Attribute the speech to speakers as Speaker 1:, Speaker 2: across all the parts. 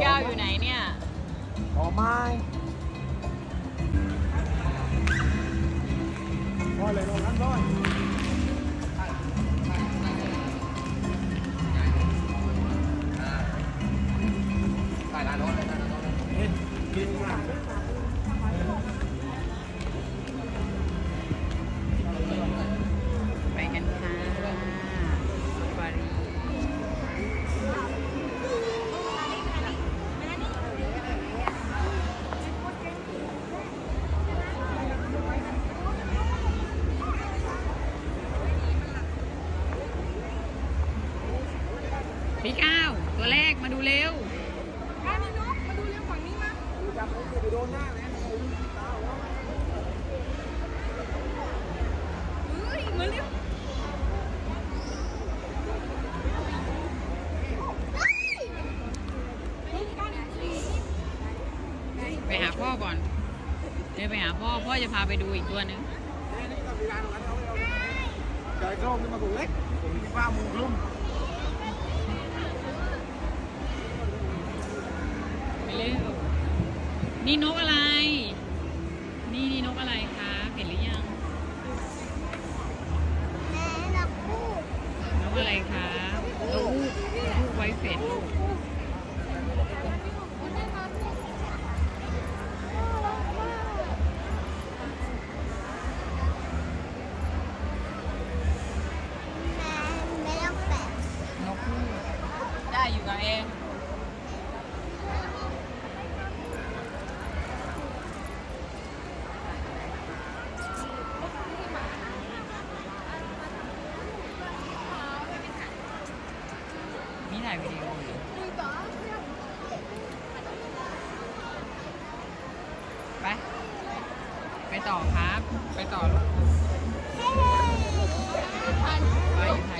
Speaker 1: พี่ก้าวอยู่ไหนเนี่ย
Speaker 2: ขอไม้ร้อยเลยลงนั้นร้อย
Speaker 3: ใส่ร้านรถเลยร้านรถเลย
Speaker 2: เฮ้ยกินมาก
Speaker 1: พี่ก้าวตัวแรกมาดูเร็ว
Speaker 2: จับมือไปโดนหน้าเลย
Speaker 1: ไปหาพ่อก่อน เดี๋ยวไปหาพ่อ พ่อจะพาไปดูอีกตัวหนึง
Speaker 2: นี่นี่ก็มีร้านของนั้นเอาเอาใจกล้องนี่มาบุกเล็กผมที่ฟ้ามุงคลุ้ม
Speaker 1: ร็วนี่นกอะไร นี่นี่นกอะไรคะเห็นหรือยังนกอะไรคะนกฮูกนกฮูกไว้เฟดลูก นกฮูกได้อยู่กับเองนี่ถ่ายวิดีโออยู่ ไป ไปต่อครับ ไปต่อลูกไปอยู่ไทย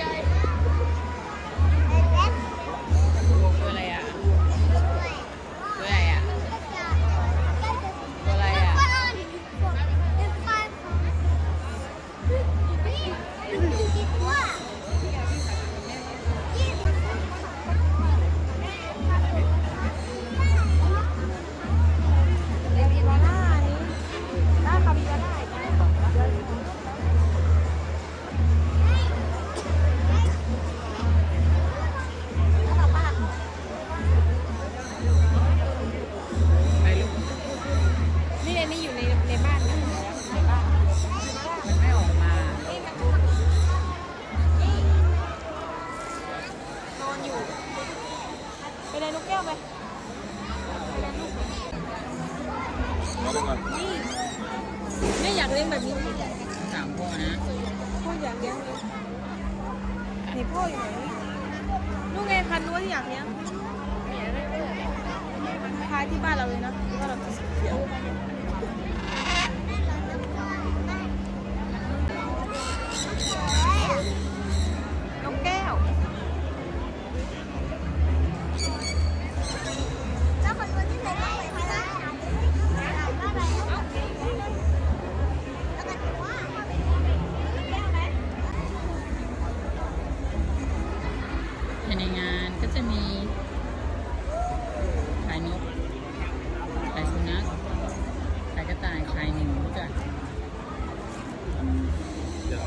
Speaker 4: น
Speaker 1: ก
Speaker 4: แก้วไปนี่ไม่อยากเลี้ยงแบบนี้
Speaker 1: ถามพ่อนะ
Speaker 4: พ่ออยากเลี้ยงเลยไหนพ่ออยู่ไหนลูกไงพันธุ์นู้นที่อยากเลี้ยงคล้ายที่บ้านเราเลยนะที่บ้านเราจะสีเขียว
Speaker 2: อย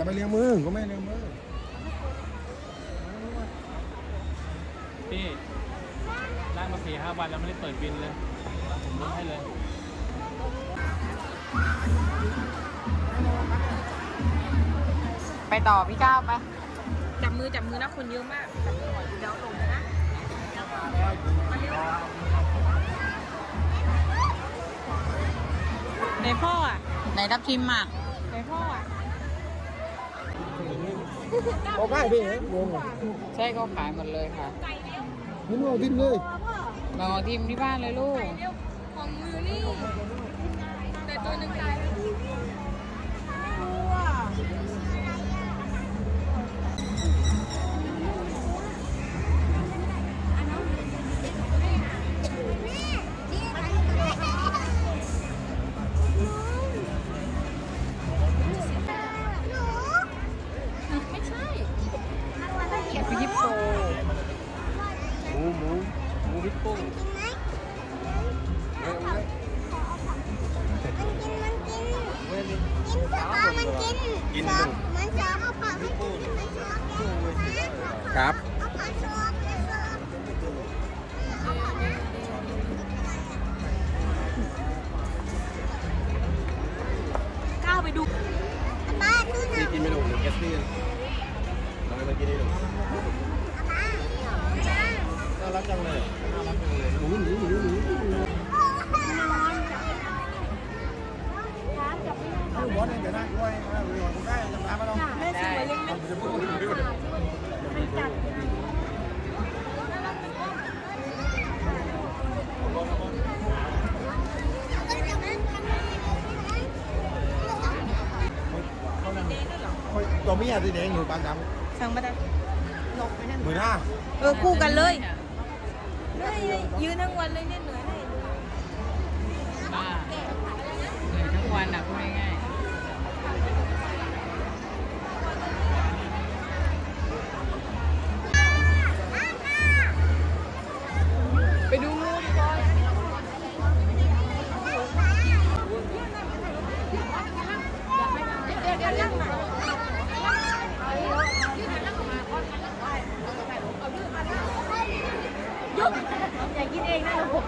Speaker 2: ่าไปเลี้ยงมือก็ไม่เลี้ยงมือ
Speaker 5: พี่ได้มาสี่ห้าวันแล้วไม่ได้เปิดบินเลย ผมลดให้เลย
Speaker 1: ไปต่อพี่ก้าวไป
Speaker 4: จับมือจับมือนะคนเยอะมากจับมือก่อนเดี๋ยวลงนะไหนพ่ออะ
Speaker 1: ไหนทับทิมหมัก
Speaker 4: ไหนพ่ออะ
Speaker 2: โอ้ใกล้พี่เห็นวงอะ
Speaker 1: ใช่เขาขายหมดเลยค่ะ
Speaker 2: นี่มึงเอาทิ้งเลย
Speaker 1: มาเอาทิมที่บ้านเลยลูก
Speaker 4: ของมือนี่แต่ตัวหนึ่งตาย
Speaker 6: กิน
Speaker 2: กิน
Speaker 6: ชอบมันชอบเอาผักให้กินมันชอบกินนะ
Speaker 2: ครับ
Speaker 6: เอาผักชอบเลยชอบเอาผักให้กิน
Speaker 4: ก้าวไปดู
Speaker 6: ป้าดูหน่
Speaker 2: พี่
Speaker 6: อย
Speaker 2: กินไม่ลงหนูแกสตี้น้องมากินนี่หนู
Speaker 6: ป้า
Speaker 2: น่ารักจังเลยน่ารักจังเลยหนูหนูหนูหนู หนูบอลเนี่ยเดี๋ยวนั่งด้วยนะหรือว่าผมได้จำได้ไหมน้อง
Speaker 4: แม่ซื้อมาเล็ก
Speaker 2: จะพูดถึงด้วยตัวเมียสีแดงอยู่ปานด
Speaker 4: ๆสั่งมาได้นกไหมนั่นำ
Speaker 2: มือหน้า
Speaker 4: เออคู่กันเลยได้ยืนทั้งวันเลยเนี่ย อย่าคิดเองนะครับผม